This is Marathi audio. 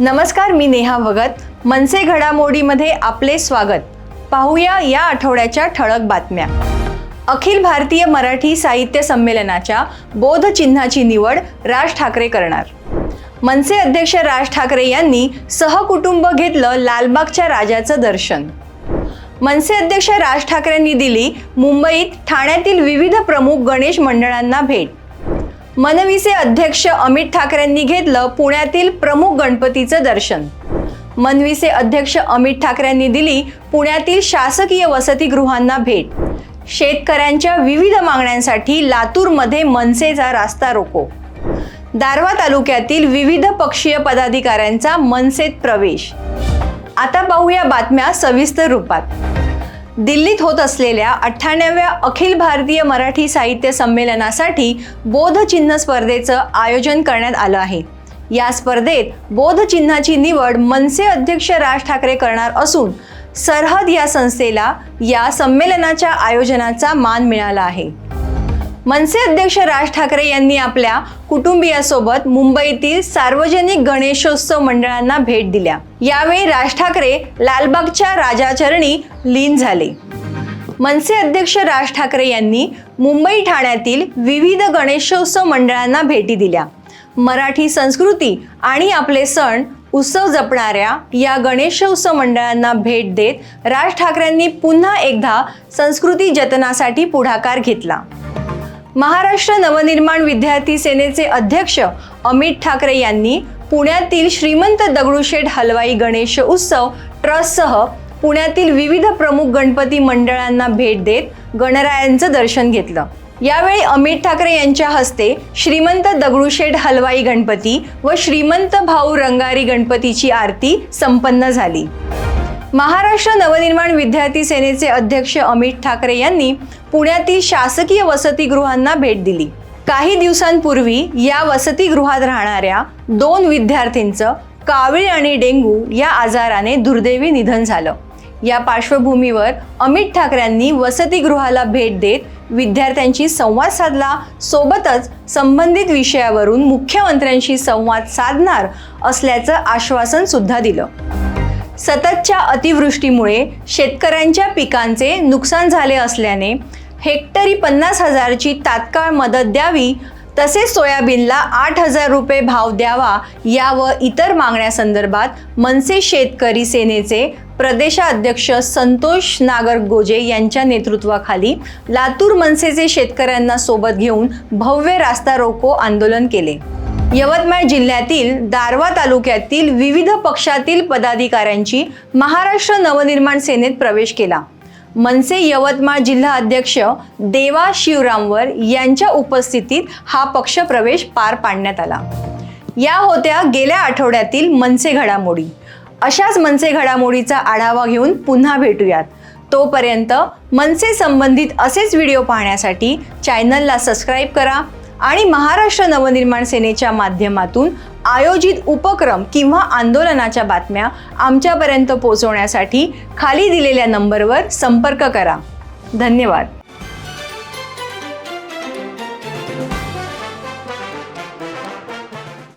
नमस्कार मी नेहा भगत. मनसे घडामोडीमध्ये आपले स्वागत. पाहूया या आठवड्याच्या ठळक बातम्या. अखिल भारतीय मराठी साहित्य संमेलनाच्या बोध चिन्हाची निवड राज ठाकरे करणार. मनसे अध्यक्ष राज ठाकरे यांनी सहकुटुंब घेतलं लालबागच्या राजाचं दर्शन. मनसे अध्यक्ष राज ठाकरेंनी दिली मुंबईत ठाण्यातील विविध प्रमुख गणेश मंडळांना भेट. मनवीचे अध्यक्ष अमित ठाकरेंनी घेतलं पुण्यातील प्रमुख गणपतीचं दर्शन. मनवीचे अध्यक्ष अमित ठाकरेंनी दिली पुण्यातील शासकीय वसतिगृहांना भेट. शेतकऱ्यांच्या विविध मागण्यांसाठी लातूरमध्ये मनसेचा रास्ता रोको. दारवा तालुक्यातील विविध पक्षीय पदाधिकाऱ्यांचा मनसेत प्रवेश. आता पाहूया बातम्या सविस्तर रूपात. दिल्लीत होत असलेल्या अठ्ठ्याण्णव्या अखिल भारतीय मराठी साहित्य संमेलनासाठी बोधचिन्ह स्पर्धेचं आयोजन करण्यात आलं आहे. या स्पर्धेत बोधचिन्हाची निवड मनसे अध्यक्ष राज ठाकरे करणार असून सरहद या संस्थेला या संमेलनाच्या आयोजनाचा मान मिळाला आहे. मनसे अध्यक्ष राज ठाकरे यांनी आपल्या कुटुंबियासोबत मुंबईतील सार्वजनिक गणेशोत्सव मंडळांना भेट दिल्या. यावेळी राज ठाकरे लालबागच्या राजाचरणी लीन झाले. मनसे अध्यक्ष राज ठाकरे यांनी मुंबई ठाण्यातील विविध गणेशोत्सव मंडळांना भेटी दिल्या. मराठी संस्कृती आणि आपले सण उत्सव जपणाऱ्या या गणेशोत्सव मंडळांना भेट देत राज ठाकरेंनी पुन्हा एकदा संस्कृती जतनासाठी पुढाकार घेतला. महाराष्ट्र नवनिर्माण विद्यार्थी सेनेचे अध्यक्ष अमित ठाकरे यांनी पुण्यातील श्रीमंत दगडूशेठ हलवाई गणेश उत्सव ट्रस्टसह पुण्यातील विविध प्रमुख गणपती मंडळांना भेट देत गणरायांचं दर्शन घेतलं. यावेळी अमित ठाकरे यांच्या हस्ते श्रीमंत दगडूशेठ हलवाई गणपती व श्रीमंत भाऊ रंगारी गणपतीची आरती संपन्न झाली. महाराष्ट्र नवनिर्माण विद्यार्थी सेनेचे अध्यक्ष अमित ठाकरे यांनी पुण्यातील शासकीय वसतिगृहांना भेट दिली. काही दिवसांपूर्वी या वसतिगृहात राहणाऱ्या दोन विद्यार्थींचं कावीळ आणि डेंगू या आजाराने दुर्दैवी निधन झालं. या पार्श्वभूमीवर अमित ठाकरेंनी वसतिगृहाला भेट देत विद्यार्थ्यांशी संवाद साधला. सोबतच संबंधित विषयावरून मुख्यमंत्र्यांशी संवाद साधणार असल्याचं आश्वासन सुद्धा दिलं. सततच्या अतिवृष्टीमुळे शेतकऱ्यांच्या पिकांचे नुकसान झाले असल्याने हेक्टरी पन्नास हजारची तात्काळ मदत द्यावी तसेच सोयाबीनला आठ हजार रुपये भाव द्यावा या व इतर मागण्यासंदर्भात मनसे शेतकरी सेनेचे प्रदेशाध्यक्ष संतोष नागर गोजे यांच्या नेतृत्वाखाली लातूर मनसेचे शेतकऱ्यांना सोबत घेऊन भव्य रास्ता रोको आंदोलन केले. यवतमाळ जिल्ह्यातील दारवा तालुक्यातील विविध पक्षातील पदाधिकाऱ्यांची महाराष्ट्र नवनिर्माण सेनेत प्रवेश केला. मनसे यवतमाळ जिल्हा अध्यक्ष देवा शिवरामवर यांच्या उपस्थितीत हा पक्ष प्रवेश पार पाडण्यात आला. या होत्या गेल्या आठवड्यातील मनसे घडामोडी. अशाच मनसे घडामोडीचा आढावा घेऊन पुन्हा भेटूयात. तोपर्यंत मनसे संबंधित असेच व्हिडिओ पाहण्यासाठी चॅनलला सबस्क्राईब करा. आणि महाराष्ट्र नवनिर्माण सेनेच्या माध्यमातून आयोजित उपक्रम किंवा आंदोलनाच्या बातम्या आमच्यापर्यंत पोहोचवण्यासाठी खाली दिलेल्या नंबरवर संपर्क करा. धन्यवाद.